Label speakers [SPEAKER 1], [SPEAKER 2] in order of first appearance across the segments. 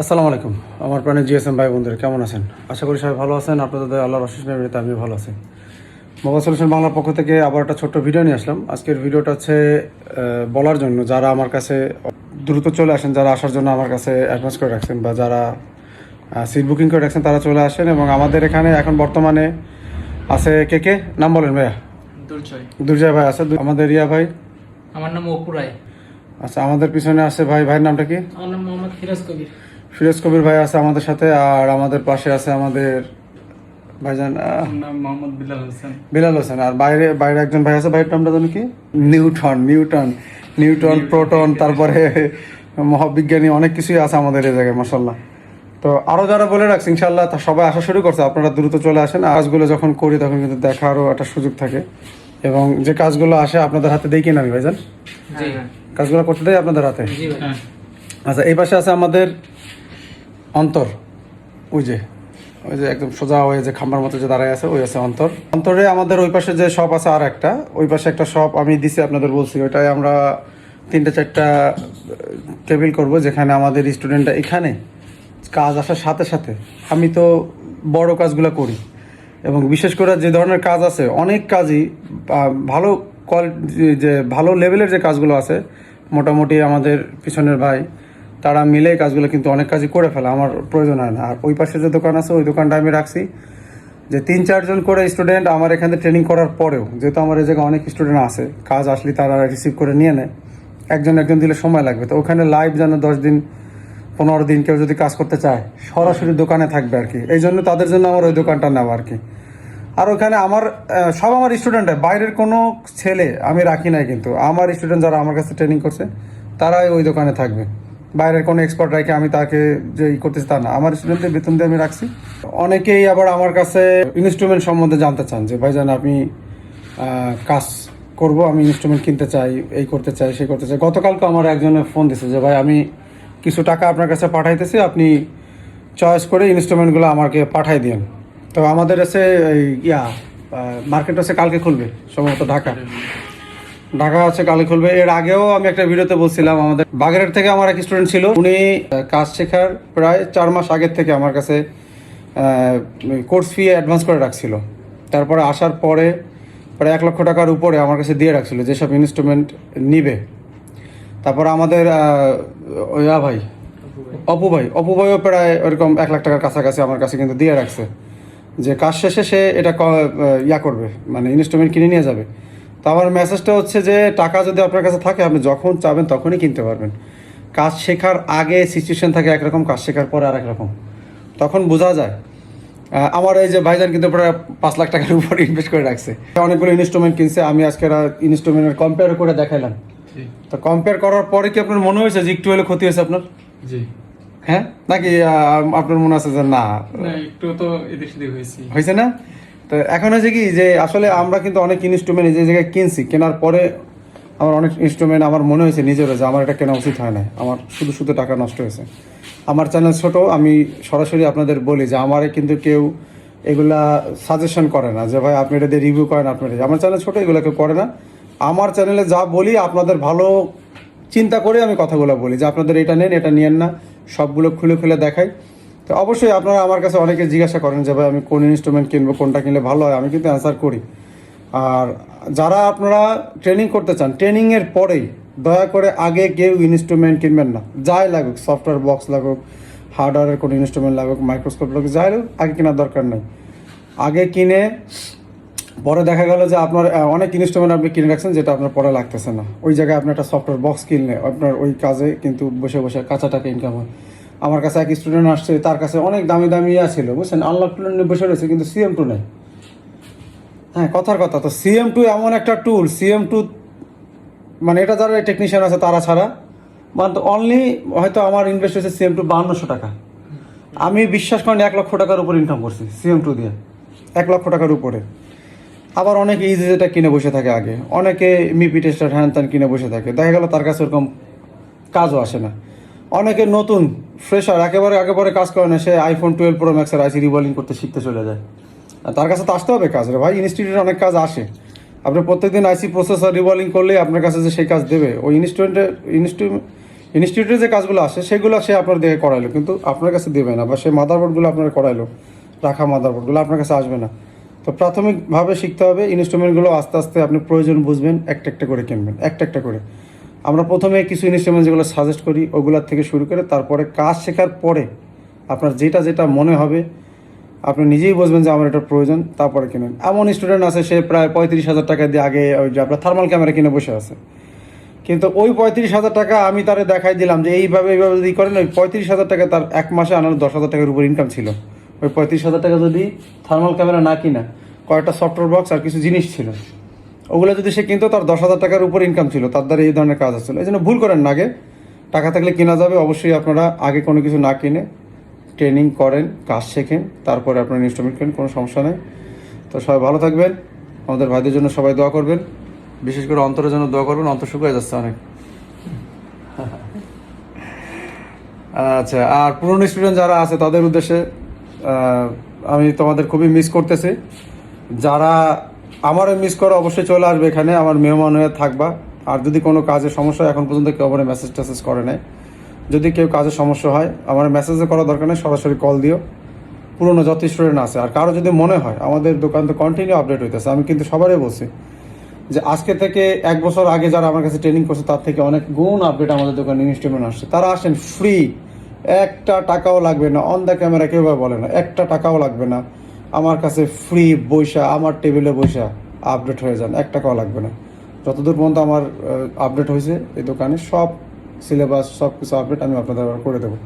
[SPEAKER 1] আসসালামু আলাইকুম। আমার প্রাণের জিএসএম ভাই বন্ধুরা কেমন আছেন? আশা করি সবাই ভালো আছেন। আপনাদের আল্লাহর অশেষ মেমরিতে আমিও ভালো আছি। মোবাইল সলিউশন বাংলার পক্ষ থেকে আবার একটা ছোট্ট ভিডিও নিয়ে আসলাম। আজকের ভিডিওটা হচ্ছে বলার জন্য যারা আমার কাছে দ্রুত চলে আসেন যারা আসার জন্য আমার কাছে অ্যাডভান্স করে রাখছেন বা যারা সিট বুকিং করে রাখছেন তারা চলে আসেন এবং আমাদের এখানে এখন বর্তমানে আছে কে কে? নাম বলেন ভাইয়া।
[SPEAKER 2] দুর্জয়
[SPEAKER 1] দুর্জয় ভাই আছে। আমাদের রিয়া ভাই।
[SPEAKER 2] আমার নাম অপু রায়।
[SPEAKER 1] আচ্ছা আমাদের পিছনে আছে ভাই। ভাইয়ের নামটা কি?
[SPEAKER 2] আমার নাম মোহাম্মদ ফিরাজ কবির।
[SPEAKER 1] ফিরোজ কবির ভাই আছে আমাদের সাথে আর আমাদের পাশে আছে আমাদের ভাইজান
[SPEAKER 2] মোহাম্মদ বিলাল হোসেন।
[SPEAKER 1] বিলাল হোসেন। আর বাইরে বাইরে একজন ভাই আছে ভাইয়ের নামটা জানো কি? নিউটন নিউটন নিউটন প্রোটন তারপরে মহাবিজ্ঞানী অনেক কিছুই আছে আমাদের এই জায়গায় মাসাল্লাহ তো আরও যারা বলে রাখছি ইনশাল্লাহ তা সবাই আসা শুরু করছে আপনারা দ্রুত চলে আসেন কাজগুলো যখন করি তখন কিন্তু দেখারও একটা সুযোগ থাকে। এবং যে কাজগুলো আসে আপনাদের হাতে দেই কিনা আমি ভাইজান? কাজগুলো করতে দেয় আপনাদের হাতে? আচ্ছা এই পাশে আছে আমাদের অন্তর। ওই যে ওই যে একদম সোজা হয়ে যে খাম্বার মতো যে দাঁড়ায় আছে, ওই আছে অন্তর। অন্তরে আমাদের ওই পাশে যে শপ আছে আর একটা, ওই পাশে একটা শপ আমি দিছি আপনাদের বলছি ওইটাই আমরা তিনটা চারটা টেবিল করব, যেখানে আমাদের স্টুডেন্টরা এখানে কাজ আসার সাথে সাথে, আমি তো বড় কাজগুলো করি। এবং বিশেষ করে যে ধরনের কাজ আছে, অনেক কাজই ভালো কোয়ালিটি যে ভালো লেভেলের যে কাজগুলো আছে, মোটামুটি আমাদের পিছনের ভাই তারা মিলে কাজগুলো কিন্তু অনেক কাজই করে ফেলে, আমার প্রয়োজন হয় না। আর ওই পাশে যে দোকান আছে, ওই দোকানটা আমি রাখছি। যে তিন চারজন করে স্টুডেন্ট আমার এখানে ট্রেনিং করার পরেও, যেহেতু আমার এই জায়গায় অনেক স্টুডেন্ট আছে, কাজ আসলে তারা রিসিভ করে নিয়ে নেয়। একজন একজন দিলে সময় লাগবে। তো ওখানে লাইভ যেন দশ দিন, পনেরো দিন কেউ যদি কাজ করতে চায়, সরাসরি দোকানে থাকবে আর কি। এই জন্য তাদের জন্য আমার ওই দোকানটা নেওয়া আর কি। আর ওখানে আমার সব আমার স্টুডেন্ট বাইরের কোনো ছেলে আমি রাখি নাই কিন্তু। আমার স্টুডেন্ট যারা আমার কাছে ট্রেনিং করছে, তারাই ওই দোকানে থাকবে। বাইরের কোনো এক্সপার্ট রেখে আমি তাকে যে ই করতেছি তা না। আমার স্টুডেন্টদের বেতন দিয়ে আমি রাখছি। অনেকেই আবার আমার কাছে ইনস্ট্রুমেন্ট সম্বন্ধে জানতে চান যে ভাইজান আপনি আহ, কাজ করব আমি ইনস্ট্রুমেন্ট কিনতে চাই এই করতে চাই সেই করতে চাই। গতকালকে আমার একজনে ফোন দিছে যে ভাই আমি কিছু টাকা আপনার কাছে পাঠাইতেছি আপনি চয়েস করে ইনস্ট্রুমেন্টগুলো আমাকে পাঠাই দিন তো আমাদের আছে ইয়া মার্কেট আছে কালকে খুলবে সম্ভবত ঢাকা। ঢাকা আছে কালকে খুলবে। এর আগেও আমি একটা ভিডিওতে বলছিলাম, আমাদের বাগেরহাট থেকে আমার এক স্টুডেন্ট ছিল। উনি কাজ শেখার প্রায় চার মাস আগের থেকে আমার কাছে কোর্স ফি অ্যাডভান্স করে রাখছিল। তারপরে আসার পরে প্রায় এক লক্ষ টাকার উপরে আমার কাছে দিয়ে রাখছিল, যেসব ইনস্ট্রুমেন্ট নিবে। তারপর আমাদের ওয়া ভাই, অপু ভাই, অপু ভাইও প্রায় ওরকম এক লাখ টাকার কাছাকাছি আমার কাছে কিন্তু দিয়ে রাখছে। যে কাজ শেষে সে এটা ইয়া করবে মানে ইনস্ট্রুমেন্ট কিনে নিয়ে যাবে। তো আমার মেসেজটা হচ্ছে যে টাকা যদি আপনার কাছে থাকে আপনি যখন চাবেন তখনই কিনতে পারবেন। কাজ শেখার আগে সিচুয়েশন থাকে একরকম কাজ শেখার পরে আর একরকম তখন বোঝা যায়। আমার এই যে ভাইজান কিন্তু প্রায় পাঁচ লাখ টাকার উপর ইনভেস্ট করে রাখছে। অনেকগুলো ইনস্ট্রুমেন্ট কিনছে আমি আজকে ইনস্ট্রুমেন্টের কম্পেয়ার করে দেখাইলাম। তো কম্পেয়ার করার পরে কি আপনার মনে হয়েছে যে একটু হলে ক্ষতি হয়েছে আপনার?
[SPEAKER 2] জি।
[SPEAKER 1] হ্যাঁ? নাকি আপনার মনে আছে যে না?
[SPEAKER 2] একটু তো এদিক সেদিক হয়েছি।
[SPEAKER 1] হয়েছে না? তো এখন হয়েছে কি যে আসলে আমরা কিন্তু অনেক ইনস্ট্রুমেন্ট যে জায়গায় কিনছি, কেনার পরে আমার অনেক ইনস্ট্রুমেন্ট আমার মনে হয়েছে নিজেরও যে আমার এটা কেনা উচিত হয় না আমার শুধু শুধু টাকা নষ্ট হয়েছে। আমার চ্যানেল ছোট, আমি সরাসরি আপনাদের বলি যে আমার কিন্তু কেউ এগুলা সাজেশন করে না যে, ভাই, আপনি এটা দিয়ে রিভিউ করেন, আপনি আমার চ্যানেল ছোট, এগুলো কেউ করে না। আমার চ্যানেলে যা বলি, আপনাদের ভালো চিন্তা করে আমি কথাগুলো বলি যে, আপনাদের এটা নেন, এটা নিয়েন না। সবগুলো খুলে খুলে দেখাই। তো অবশ্যই আপনারা আমার কাছে অনেকে জিজ্ঞাসা করেন যে, ভাই, আমি কোন ইনস্ট্রুমেন্ট কিনবো, কোনটা কিনলে ভালো হয়? আমি কিন্তু অ্যান্সার করি। আর যারা আপনারা ট্রেনিং করতে চান ট্রেনিংয়ের পরেই দয়া করে আগে কেউ ইনস্ট্রুমেন্ট কিনবেন না। যাই লাগুক সফটওয়্যার বক্স লাগুক হার্ডওয়্যারের কোনো ইনস্ট্রুমেন্ট লাগুক মাইক্রোস্কোপ লাগুক, যাই লাগুক, আগে কেনার দরকার নেই। আগে কিনে, পরে দেখা গেল যে আপনার অনেক ইনস্ট্রুমেন্ট আপনি কিনে রাখছেন যেটা আপনার পরে লাগতেছে না। ওই জায়গায় আপনি একটা সফটওয়্যার বক্স কিনলে আপনার ওই কাজে কিন্তু বসে বসে কাঁচা টাকা ইনকাম হয়। আমার কাছে এক স্টুডেন্ট আসছে, তার কাছে অনেক দামি দামি ইয়া ছিল, বুঝছেন? আনলক টুল নিয়ে বসে রয়েছে, কিন্তু সিএম টু নেই। হ্যাঁ কথার কথা, তো সিএম টু এমন একটা টুল সিএম টু মানে এটা যারা টেকনিশিয়ান আছে, তারা ছাড়া মানে অনলি হয়তো আমার ইনভেস্ট হয়েছে সিএম টু বাহান্নশো টাকা। আমি বিশ্বাস করেন এক লক্ষ টাকার উপর ইনকাম করছি সিএম টু দিয়ে, এক লক্ষ টাকার উপরে। আবার অনেকে ইজি যেটা কিনে বসে থাকে আগে, অনেকে মিপি টেস্টার হ্যান ত্যান কিনে বসে থাকে। দেখা গেল তার কাছে ওরকম কাজও আসে না। অনেকে নতুন ফ্রেশার একেবারে একেবারে কাজ করে না, সে আইফোন টুয়েলভ প্রো ম্যাক্সের আইসি রিবলিং করতে শিখতে চলে যায়। তার কাছে তো আসতে হবে কাজ রে ভাই ইনস্টিটিউটে অনেক কাজ আসে। আপনি প্রত্যেকদিন আইসি প্রসেসর রিবলিং করলে আপনার কাছে যে সেই কাজ দেবে, ওই ইনস্ট্রু ইনস্টিটিউটে যে কাজগুলো আসে, সেগুলো সে আপনার দেখে করাইলো, কিন্তু আপনার কাছে দেবে না, বা সে মাদারবোর্ডগুলো আপনার করাইলো, রাখা মাদারবোর্ডগুলো আপনার কাছে আসবে না। তো প্রাথমিকভাবে শিখতে হবে ইনস্ট্রুমেন্টগুলো আস্তে আস্তে আপনি প্রয়োজন বুঝবেন, একটা একটা করে কিনবেন, একটা একটা করে। আমরা প্রথমে কিছু ইনস্ট্রুমেন্ট যেগুলো সাজেস্ট করি, ওগুলোর থেকে শুরু করে তারপরে কাজ শেখার পরে আপনার যেটা যেটা মনে হবে, আপনি নিজেই বুঝবেন যে আমার এটা প্রয়োজন, তারপরে কিনেন। এমন স্টুডেন্ট আছে, সে প্রায় পঁয়ত্রিশ হাজার টাকা দিয়ে আগে ওই যে আপনার থার্মাল ক্যামেরা কিনে বসে আছে। কিন্তু ওই পঁয়ত্রিশ হাজার টাকা আমি তারে দেখাই দিলাম যে এইভাবে এইভাবে যদি করেন, ওই পঁয়ত্রিশ হাজার টাকা তার এক মাসে আনার দশ হাজার টাকার উপর ইনকাম ছিল। ওই পঁয়ত্রিশ হাজার টাকা যদি থার্মাল ক্যামেরা না কিনা, কয়েকটা সফটওয়্যার বক্স আর কিছু জিনিস ছিল। ওগুলো যদি সে কিনতো, তার দশ হাজার টাকার উপর ইনকাম ছিল। তার দ্বারা এই ধরনের কাজ আসছিল এই জন্য ভুল করেন না আগে। টাকা থাকলে কেনা যাবে, অবশ্যই আপনারা আগে কোনো কিছু না কিনে ট্রেনিং করেন, কাজ শেখেন, তারপরে আপনার ইনস্ট্রুমেন্ট কেনেন, কোনো সমস্যা নেই। তো সবাই ভালো থাকবেন। আমাদের ভাইদের জন্য সবাই দোয়া করবেন। বিশেষ করে অন্তরের জন্য দোয়া করবেন। অন্তর শুকিয়ে যাচ্ছে অনেক। আচ্ছা আর পুরনো স্টুডেন্ট যারা আছে, তাদের উদ্দেশ্যে আমি তোমাদের খুবই মিস করতেছি। যারা আমারও মিস করে অবশ্যই চলে আসবে এখানে, আমার মেহমান হয়ে থাকবা। আর যদি কোনো কাজে সমস্যা হয়, এখন পর্যন্ত কেউ আমার মেসেজ টেসেজ করে নেয় যদি কেউ কাজের সমস্যা হয়, আমার মেসেজে করা দরকার নেই, সরাসরি কল দিও। পুরনো যত স্টুডেন্ট আছে। আর কারও যদি মনে হয়, আমাদের দোকান তো কন্টিনিউ আপডেট হইতেছে, আমি কিন্তু সবারই বলছি যে আজকে থেকে এক বছর আগে যারা আমার কাছে ট্রেনিং করছে, তার থেকে অনেক গুণ আপডেট আমাদের দোকানে ইনস্ট্রুমেন্ট আসছে। তারা আসেন ফ্রি একটা টাকাও লাগবে না অন দ্য ক্যামেরা কেউ বলে না, একটা টাকাও লাগবে না। আমার কাছে ফ্রি বৈশা আমার টেবিলে বৈশা আপডেট হয়ে যান। এক টাকাও লাগবে না। যতদূর পর্যন্ত আমার আপডেট হয়েছে এই দোকানে সব সিলেবাস সব কিছু আপডেট আমি আপনাদের করে দেবো।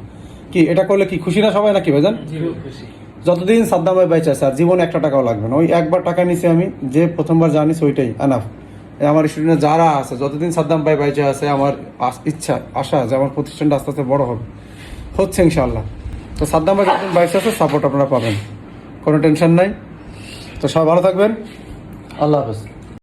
[SPEAKER 1] কি এটা করলে কি খুশি না সবাই নাকি ভাইজান? যতদিন সাদ্দাম ভাই বেঁচে আছে আর জীবনে একটা টাকাও লাগবে না। ওই একবার টাকা নিছি আমি যে প্রথমবার জানিস ওইটাই এনাফ আমার স্টুডেন্ট যারা আছে যতদিন সাদ্দাম ভাই বেঁচে আছে আমার ইচ্ছা আশা যে আমার প্রতিষ্ঠানটা আস্তে আস্তে বড় হবে। হচ্ছে ইনশাল্লাহ তো সাদ্দাম ভাই যতদিন বেঁচে আছে সাপোর্ট আপনারা পাবেন। কোনো টেনশন নাই। তো সবাই ভালো থাকবেন। আল্লাহ হাফেজ।